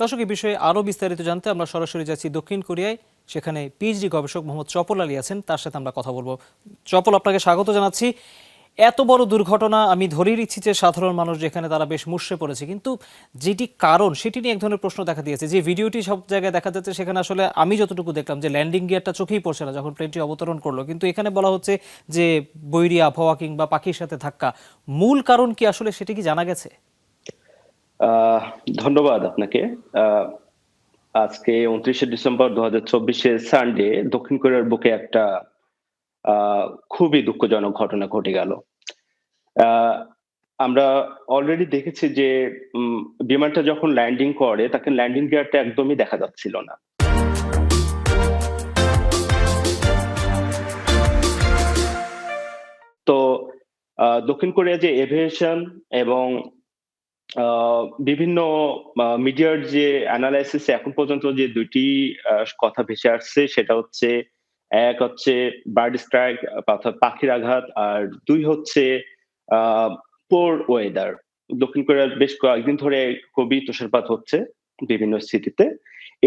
দর্শক এই বিষয়ে আরও বিস্তারিত জানতে আমরা সরাসরি যাচ্ছি দক্ষিণ কোরিয়ায়, সেখানে পিএইচডি গবেষক মোহাম্মদ চপল আলী আছেন, তার সাথে আমরা কথা বলব। চপল, আপনাকে স্বাগত জানাচ্ছি। এত বড় দুর্ঘটনা, আমি ধরেই নিচ্ছি যে সাধারণ মানুষ যেখানে তারা বেশ মুষড়ে পড়েছে, কিন্তু যেটি কারণ সেটি নিয়ে এক ধরনের প্রশ্ন দেখা দিয়েছে। যে ভিডিওটি সব জায়গায় দেখা যাচ্ছে, সেখানে আসলে আমি যতটুকু দেখলাম যে ল্যান্ডিং গিয়ারটা চোখেই পড়ছে না, যখন প্লেনটি অবতরণ করল। কিন্তু এখানে বলা হচ্ছে যে বৈরী আবহাওয়া কিংবা পাখির সাথে ধাক্কা। মূল কারণ কি আসলে সেটি কি জানা গেছে? ধন্যবাদ আপনাকে। আজকে উনত্রিশে ডিসেম্বর দু হাজার চব্বিশে সানডে দক্ষিণ কোরিয়ার বুকে একটা খুবই দুঃখজনক ঘটনা ঘটে গেল। আমরা অলরেডি দেখেছি যে বিমানটা যখন ল্যান্ডিং করে, তাকে ল্যান্ডিং গিয়ারটা একদমই দেখা যাচ্ছিল না। তো দক্ষিণ কোরিয়া যে এভিয়েশন এবং বিভিন্ন মিডিয়ার যে অ্যানালাইসিস এখন পর্যন্ত যে দুইটি কথা ভেসে আসছে, সেটা হচ্ছে এক হচ্ছে বার্ড স্ট্রাইক অর্থাৎ পাখির আঘাত, আর দুই হচ্ছে পোর ওয়েদার দক্ষিণ কোরিয়ার বেশ কয়েকদিন ধরে খুবই তুষারপাত হচ্ছে বিভিন্ন স্থিতিতে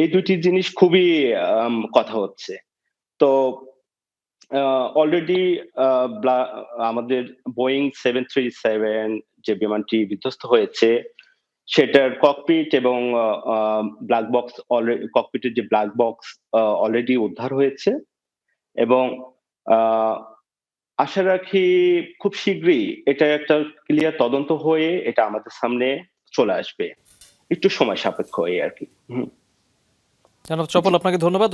এই দুইটি জিনিস খুবই কথা হচ্ছে। তো অলরেডি আমাদের বোয়িং সেভেন থ্রি সেভেন যে বিমানটি বিধ্বস্ত হয়েছে, সেটার ককপিট এবং ব্ল্যাক বক্স অলরেডি ককপিটের যে ব্ল্যাক বক্স অলরেডি উদ্ধার হয়েছে এবং আশা রাখি খুব শীঘ্রই এটা একটা ক্লিয়ার তদন্ত হয়ে এটা আমাদের সামনে চলে আসবে। একটু সময় সাপেক্ষ এই আর কি। জনাব চপল, আপনাকে ধন্যবাদ।